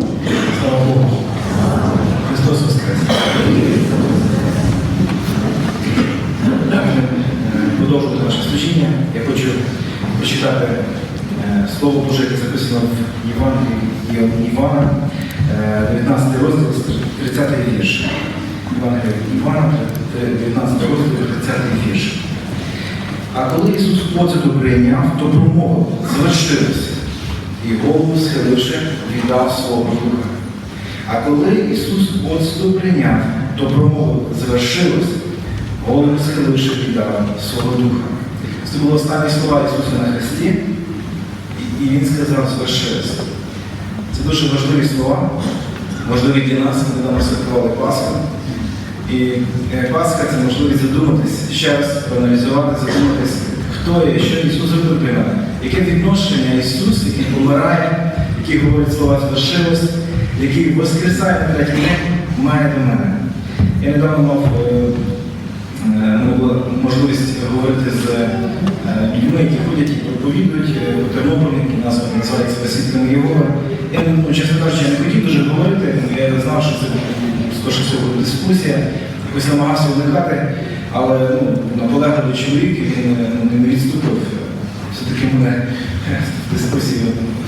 Слава Богу. Христос Воскрес. Е, Продовжувати наше служіння. Я хочу прочитати е, Слово Боже, яке записано в Євангелії Івана, е, 19 розділ, 30 вірш. Євангелія Івана, 19 розділ, 30 вірш. А коли Ісус поциту прийняв, то промовив, звершилося, і голову схиливши, віддав свого духа. А коли Ісус поциту прийняв, то промовив, звершилося, голову схиливши, віддав свого духа. Це були останні слова Ісуса на Христі, і- Він сказав, звершилося. Це дуже важливі слова, важливі для нас, коли ми святкували Пасху. І е, Пасха це можливість задуматись, ще раз проаналізувати, задуматись, хто є, що Ісус зробив для мене, яке відношення Ісус, який помирає, який говорить слова звершилось, який воскресає на третій має до мене. Я недавно мав е, е, була можливість говорити з е, людьми, які ходять і проповідують у які нас називають Спасителями Єгова. Я, ну, чесно кажучи, я не хотів дуже говорити, я знав, що це скоріше всього дискусія, якось намагався уникати, але ну, наполегливий чоловік, він е, ну, не відступив, все-таки мене е, в дискусію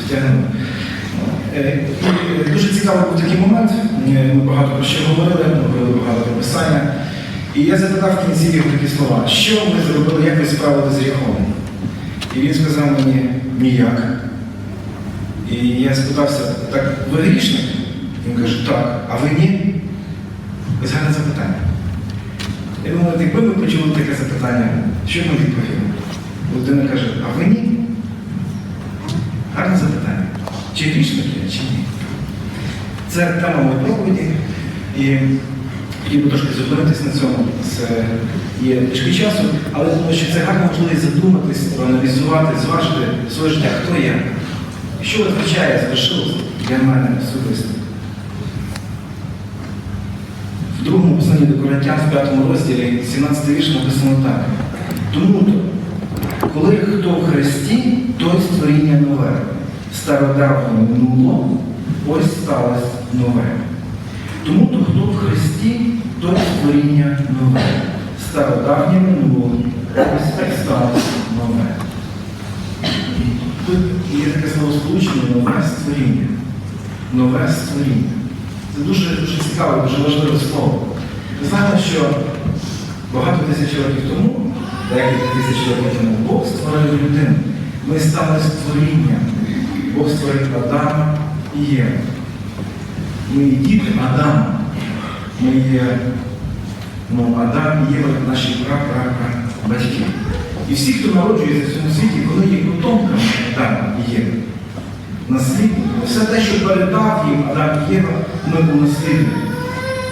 втягнув. Е, і Дуже цікавий був такий момент. Е, Ми багато про що говорили, ми говорили багато про писання. І я запитав в кінці його такі слова, що ви зробили, як ви справили з гріхом? І він сказав мені ніяк. І я спитався, так ви грішник? Він каже, так, а ви ні? Ось гарне запитання. Я думаю, якби ми почули таке запитання, що ми відповіли? Людина каже, а ви ні? Гарне запитання. Чи грішник я, чи ні? Це тема проповіді. І хотів би трошки зупинитись на цьому. Це є трішки часу, але думаю, що це гарна можливість задуматись, проаналізувати, зважити своє життя, хто я. Що означає звершилось для мене особисто? В другому посланні до Коринтян, в п'ятому розділі, 17 вірш написано так. Тому то, коли хто в Христі, той створіння нове. Стародавнє минуло, ось сталося нове. Тому то, хто в Христі, той створіння нове. Стародавнє минуло, ось сталося нове. Тут є таке словосполучення нове створіння. Нове створіння. Це дуже, дуже цікаве, дуже важливе слово. Ми знаємо, що багато тисяч років тому, декілька тисяч років тому, Бог створив людину. Ми стали створінням. Бог створив Адама і Єву. Ми діти Адама. Ми є ну, Адам і Єва, наші пра-пра-пра батьки. І всі, хто народжується в цьому світі, вони є потомками Адама і Єви. Наслідники. Все те, що передав їм Адам і Єва, ми унаслідуємо.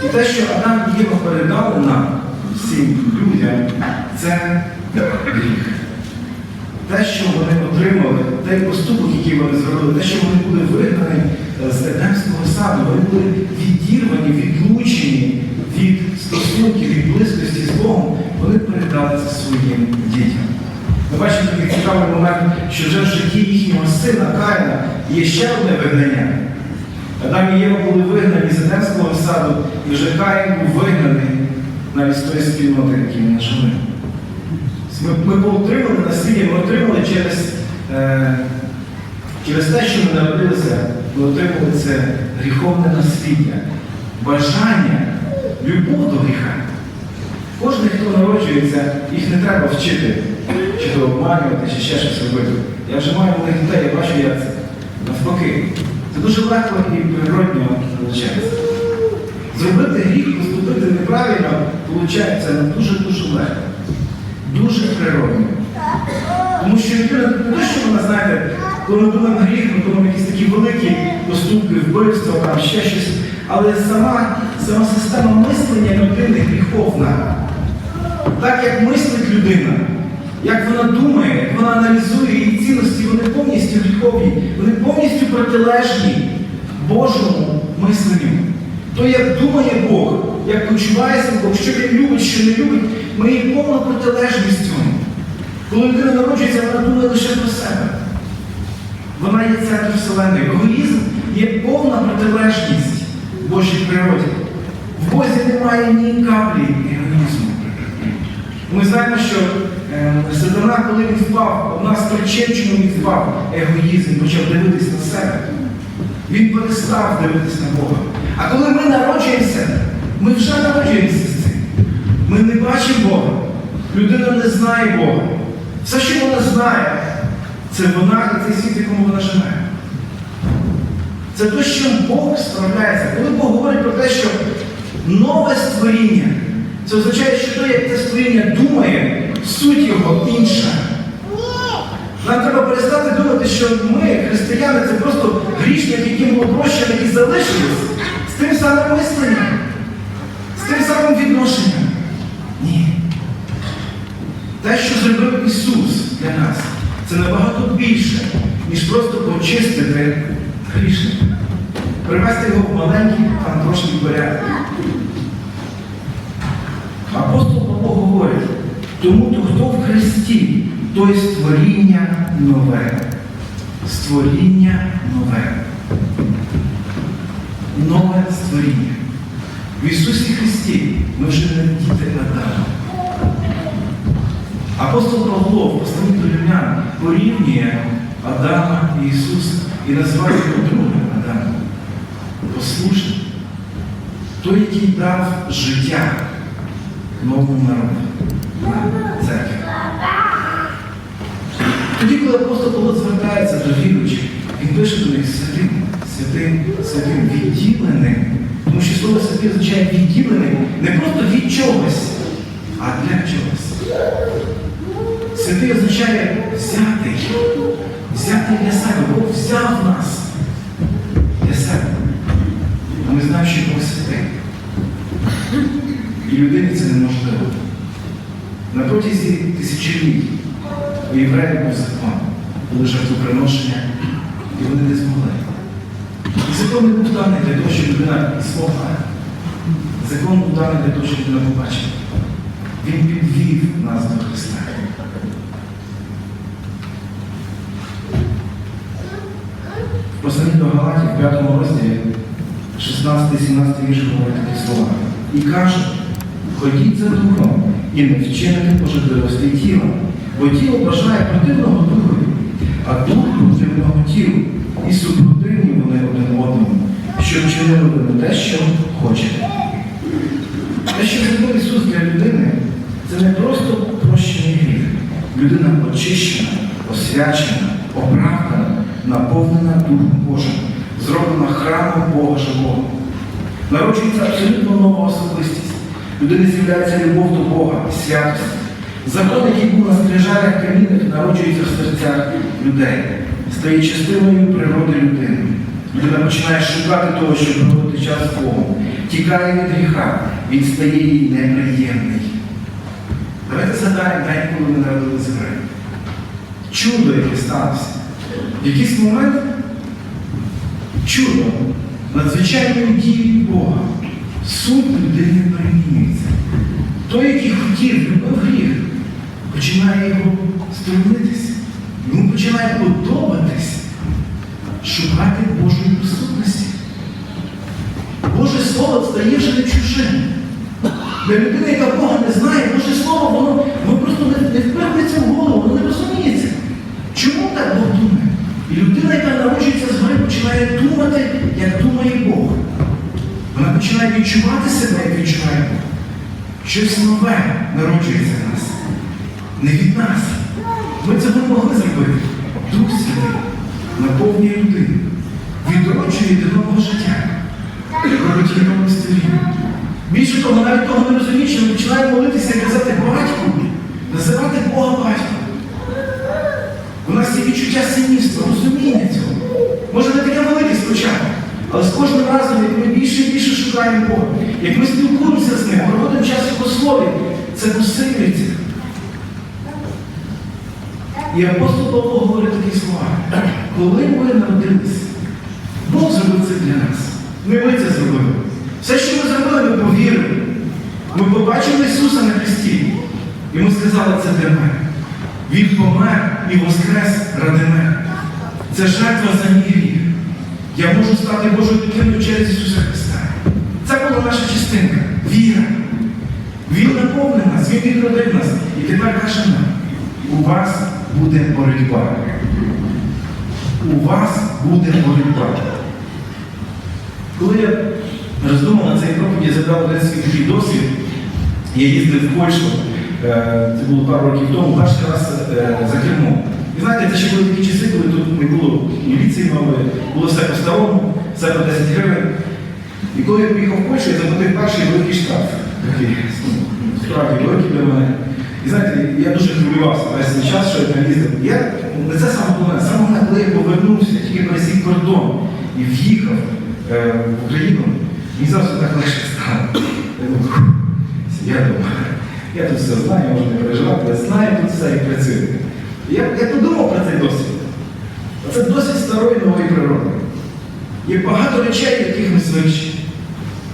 І те, що Адам і Єва передали нам, всім людям, це гріх. Те, що вони отримали, той поступок, який вони зробили, те, що вони були вигнані е, з Едемського саду, вони були відірвані, відлучені від стосунків, від близькості з Богом, вони передали це своїм дітям. Ми бачимо такий цікавий момент, що вже в житті їхнього сина Каїна є ще одне вигнання. Адам і Єва були вигнані з Едемського саду, і вже Каїн був вигнаний навіть з тої спільноти, якій вони жили. Ми, ми отримали насліддя, ми отримали через, е, через те, що ми народилися, ми отримали це гріховне насліддя, бажання, любов до гріха. Кожен, хто народжується, їх не треба вчити, чи то обманювати, чи ще щось робити. Я вже маю малих дітей, я бачу, як це. Навпаки. Це дуже легко і природньо виходить. Зробити гріх, поступити неправильно, виходить дуже-дуже легко. Дуже природно. Тому що людина не те, що вона, знаєте, коли ми думаємо гріх, ми думаємо якісь такі великі поступки, вбивства, там ще щось. Але сама, сама система мислення людини гріховна. Так як мислить людина, як вона думає, як вона аналізує її цінності, вони повністю гріхові, вони протилежні Божому мисленню. То, як думає Бог, як почувається Бог, що він любить, що не любить, ми є повна протилежність цьому. Коли людина народжується, вона думає лише про себе. Вона є центр Вселеної. Егоїзм є повна протилежність Божій природі. В Бозі немає ні каплі егоїзму. Ми знаємо, що сатана, коли він впав, одна з причин, чому він впав, егоїзм, почав дивитись на себе. Він перестав дивитись на Бога. А коли ми народжуємося, ми вже народжуємося з цим. Ми не бачимо Бога. Людина не знає Бога. Все, що вона знає, це вона і цей світ, в якому вона живе. Це те, чим Бог справляється. Коли Бог говорить про те, що нове створіння, це означає, що те, як це створіння думає, суть його інша. Нам треба перестати думати, що ми, християни, це просто грішник, яким було прощено і залишились з тим самим мисленням, з тим самим відношенням. Ні. Те, що зробив Ісус для нас, це набагато більше, ніж просто почистити грішника. Привести його в маленький, трошки порядок. Апостол тому то хто в Христі, той створіння нове. Створіння нове. Нове створіння. В Ісусі Христі ми вже не діти Адама. Апостол Павло в посланні до Рівнян порівнює Адама і Ісуса і називає його другим Адамом. Послушний. Той, який дав життя новому народу Тоді, коли апостол Павло звертається до віруючих, він пише до них святим, святим, святим відділеним. Тому що слово святий означає відділений не просто від чогось, а для чогось. Святий означає взятий. Взятий для себе. Бог взяв нас для себе. А ми знаємо, що Бог святий. І людині це неможливо. На протязі тисячоліть у євреїв був закон, були жертвоприношення, і вони не змогли. І закон не був даний для того, щоб людина змогла. Закон був даний для того, щоб людина побачила. Він підвів нас до Христа. В посланні до Галатів, в 5 розділі, 16-17 вірш говорить такі слова. І каже, ходіть за духом і не вчините пожитливості тіла, бо тіло бажає противного духові, а дух противного тілу, і супротивні вони один одному, щоб чинили ви те, що хочете. Те, що зробив Ісус для людини, це не просто прощений гріх. Людина очищена, освячена, оправдана, наповнена Духом Божим, зроблена храмом Бога живого. Народжується абсолютно нова особистість. Людини з'являється любов до Бога, святість. Закон, який був на скрижалях камінних, народжується в серцях людей, стає частиною природи людини. Людина починає шукати того, щоб проводити час з Богом, тікає від гріха, він стає їй неприємний. Давайте згадаємо день, коли ми народили землі. Чудо, яке сталося. В якийсь момент чудо, надзвичайної дії Бога. Суть людини перемінюється. Той, який хотів, любив гріх, починає його сторонитися. Йому починає подобатись шукати Божої присутності. Боже Слово стає вже не чужим. Для людини, яка Бога не знає, Боже Слово, воно, воно просто не, не впевниться в голову, воно не розуміється. Чому так Бог думає? І людина, яка народжується згори, починає думати, як думає Бог. Вона починає відчувати себе, як відчуває Бог. Щось нове народжується в нас. Не від нас. Ми цього не могли зробити. Дух Святий наповнює людину, відроджує до нового життя, робить її створіння. Більше того, навіть того не розуміє, що ми починаємо молитися і казати батьку, називати Бога батьком. У нас є відчуття синівства, розуміння цього. Може не таке велике спочатку, але з кожним разом, як ми більше і більше шукаємо Бога, як ми спілкуємося з ним, проводимо час його слові, це посилюється. І апостол Павло говорить такі слова. Коли ми народилися, Бог зробив це для нас. Не ми це зробили. Все, що ми зробили, ми повірили. Ми побачили Ісуса на Христі. І ми сказали, це для мене. Він помер і воскрес ради мене. Це жертва за мій гріх. Я можу стати Божою дитиною через Ісуса Христа. Це була наша частинка. Віра. Він наповнив нас, Він відродив нас. І тепер каже нам, у вас буде боротьба. У вас буде боротьба. Коли я роздумав на цей проповідь, я задав один свій такий досвід. Я їздив в Польщу, е, це було пару років тому, перший раз е, за. І знаєте, це ще були такі часи, коли тут не було міліції нової, було все по-старому, все по 10 гривень. І коли я приїхав в Польщу, я заплатив перший великий штраф. Такий, ну, справді великий для мене. І знаєте, я дуже хвилювався весь цей час, що я там їздив. Я, не це саме головне, саме головне, коли я повернувся, тільки пересік кордон і в'їхав е, в Україну, мені завжди так легше стало. Я думаю, я тут все знаю, можу не переживати, я знаю тут все і працюю. Я, я подумав про цей досвід. Це досвід старої нової природи. Є багато речей, яких ми звикші,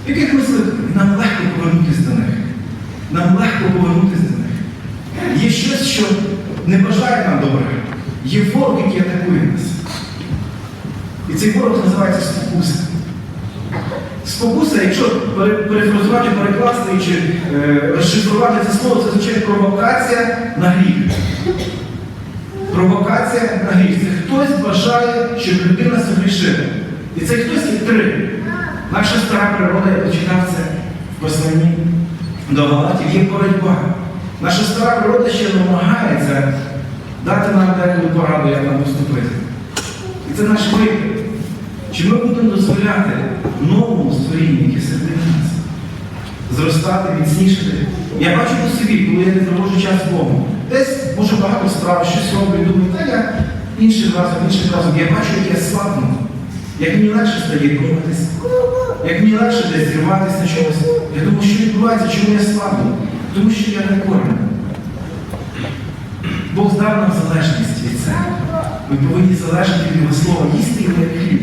яких ми звикли. Нам легко повернутися до них. Нам легко повернутися до них. Є щось, що не бажає нам добре. Є ворог, який атакує нас. І цей ворог називається спокуса. Спокуса, якщо пере- перефразувати, перекласти чи е, розшифрувати це слово, це означає провокація на гріх. Провокація на гріх. Це хтось бажає, щоб людина согрішила. І це хтось є три. Наша стара природа, я почитав це в посланні до Галатів, є боротьба. Наша стара природа ще намагається дати нам деколи пораду, як нам поступити. І це наш вибір. Чи ми будемо дозволяти новому створінню, яке серед нас, зростати, міцнішати? Я бачу по собі, коли я не проводжу час з Богом. Десь може багато справ, щось роблю, думаю, та я іншим разом, іншим разом. Я бачу, як я слабну, як мені легше стає рухатись, як мені легше десь зірватися на чомусь. Я думаю, що відбувається, чому я слабну? Тому що я не кормлю. Бог здав нам залежність від цього. Ми повинні залежати від Його слова, їсти його як хліб.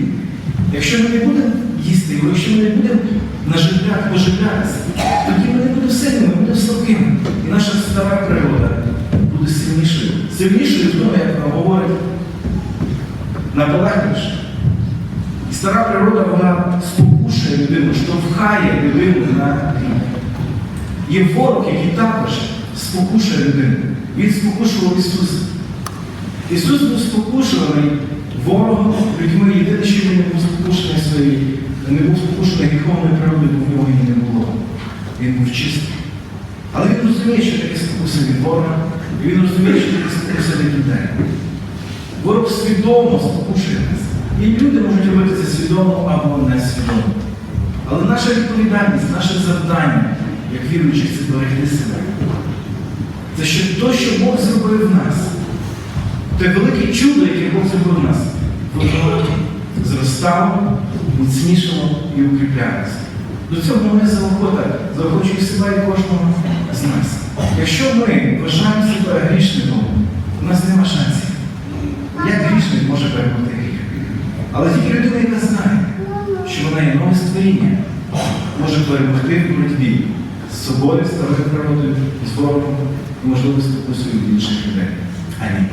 Якщо ми не будемо їсти його, якщо ми не будемо наживляти, поживлятися, тоді ми не будемо сильними, ми будемо слабкими. І наша стара природа буде сильнішою. Сильнішою в тому, як вона говорить, наполегливіше. І стара природа, вона спокушує людину, штовхає людину на гріх. Є ворог, який також спокушує людину. Він спокушував Ісуса. Ісус був спокушуваний ворогом, людьми. Єдине, що він не був спокушений своєю, не був спокушений гріховною природою, бо в нього її не було. Він був чистий. Але він розуміє, що таке спокуса від ворога, і він розуміє, що таке спокуса від людей. Ворог свідомо спокушує нас. І люди можуть робити це свідомо або несвідомо. Але наша відповідальність, наше завдання, як віруючих, це берегти себе. Це що то, що Бог зробив в нас. Те велике чудо, яке Бог зробив в нас, воно зростало, міцнішало і укріплялося. До цього мене заохота, заохочую себе і кожного з нас. Якщо ми вважаємо себе грішником, у нас нема шансів. Як грішник може перемогти гріх? Але тільки людина, яка знає, що вона є нове створіння, може перемогти в боротьбі з собою, старою природою, з ворогом і, можливо, своїх інших людей. Амінь.